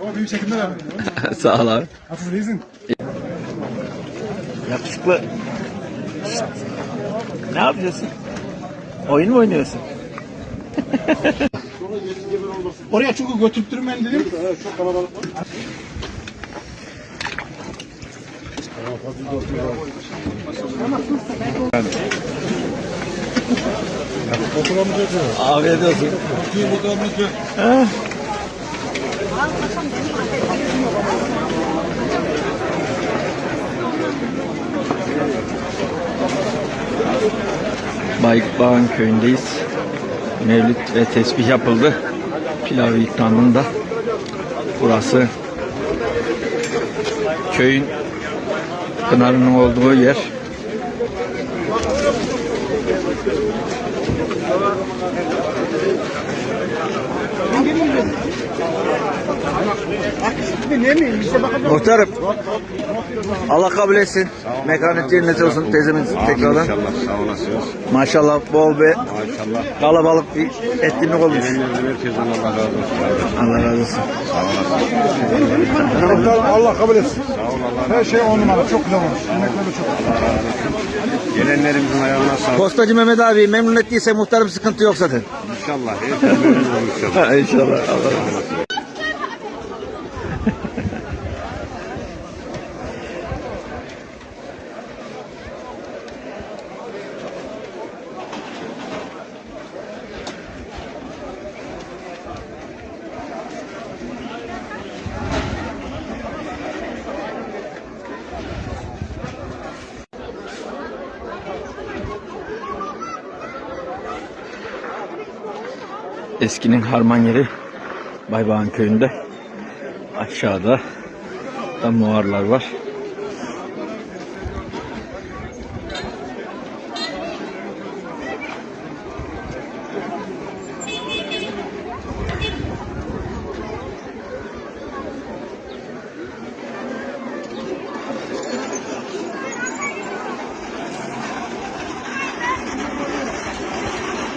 Ama büyük çekimler abi. Sağ ol abi. Değilsin. Yakışıklı. Şşt. Ne yapıyorsun? Oyun mu oynuyorsun? Oraya çünkü götürttürmen dedim. Çok kalabalık. Afiyet olsun. Ha? Bayıkbağın köyündeyiz. Mevlüt ve tesbih yapıldı. Pilav ikramında. Burası köyün Pınar'ın olduğu yer. Muhtarım. Allah kabul etsin. Mekanı cennet olsun teyzemin tekrardan. İnşallah sağ olasınız. Maşallah bol bir Maşallah. kalabalık bir etkinlik olmuş. Herkesten Allah razı olsun. Allah razı olsun. Muhtarım Allah kabul etsin. Her şey on numara. Çok güzel olmuş. Yemekler de çok Gelenlerimizin ayağına sağlık. Postacı Mehmet abi memnun ettiyse muhtarım sıkıntı yok zaten. İnşallah. Herkes memnun. İnşallah. Allah razı olsun. Eskinin harman yeri Baybağın köyünde. Aşağıda da muharlar var.